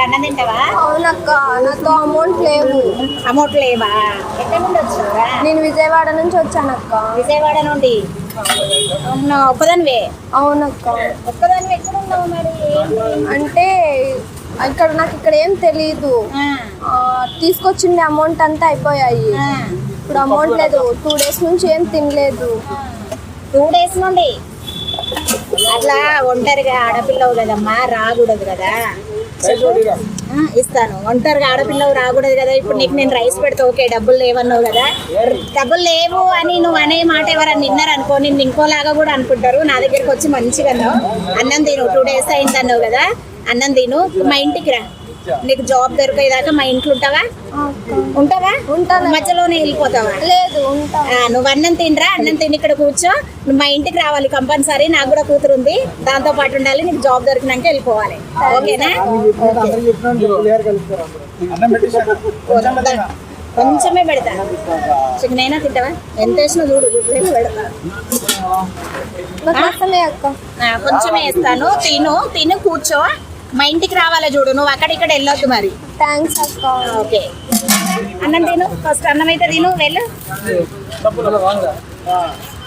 అన్నం తింటావా? అవునక్క అమౌంట్ లేవు. అమౌంట్ లేవా? ఎక్కడ నుండి వచ్చినావురా నేను విజయవాడ నుంచి వచ్చానక్క. విజయవాడ నుండి? అవునా ఒక్కదానివే? అవునక్క. ఒక్కదానివి ఎక్కడ ఉన్నావు మరి? అంటే ఇక్కడ నాకు ఇక్కడ ఏం ఆ, తీసుకొచ్చిండే అమౌంట్ అంతా అయిపోయాయి. ఇప్పుడు అమౌంట్ లేదు. టూ డేస్ నుంచి ఏం తినలేదు. టూ డేస్ నుండి? అట్లా ఒంటరిగా ఆడపిల్లవు కదమ్మా రాకూడదు కదా. ఇస్తాను. ఒంటరిగా ఆడపిల్లవు రాకూడదు కదా. ఇప్పుడు నీకు నేను రైస్ పెడితే ఓకే డబ్బులు లేవన్నావు కదా. డబ్బులు లేవు అని నువ్వు అనే మాట ఎవరైనా విన్నారు అనుకో నిన్ను ఇంకోలాగా కూడా అనుకుంటారు. నా దగ్గరికి వచ్చి మంచిగా అన్నావు. అన్నం తిను టూ డేస్ అయింది అన్నావు కదా. అన్నం తిను. మా ఇంటికి రా. నీకు జాబ్ దొరికేదాకా మా ఇంట్లో ఉంటావా. ఉంటావా? ఉంటాను. మధ్యలోనే వెళ్ళిపోతావా? లేదు ఉంటా ఆ, నువ్వు అన్నం తినరా? అన్నం తిని ఇక్కడ కూర్చో. నువ్వు మా ఇంటికి రావాలి కంపల్సరీ. నాకు కూడా కూతురు ఉంది. దాంతో పాటు ఉండాలి. నీకు జాబ్ దొరికినాక వెళ్ళిపోవాలి. ఓకేనా? కొంచెమే పెడతా. చికెన్ అయినా తింటావా? ఎంత వేసినా చూడు పెడతా కొంచెమే వేస్తాను. తిను తిను కూర్చో. మా ఇంటికి రావాలా చూడు నువ్వు అక్కడిక్కడ వెళ్ళొద్దు మరి. థ్యాంక్స్ అక్క. ఓకే. అన్నం తిను ఫస్ట్ అన్నం అయితే తిను వెళ్ళు.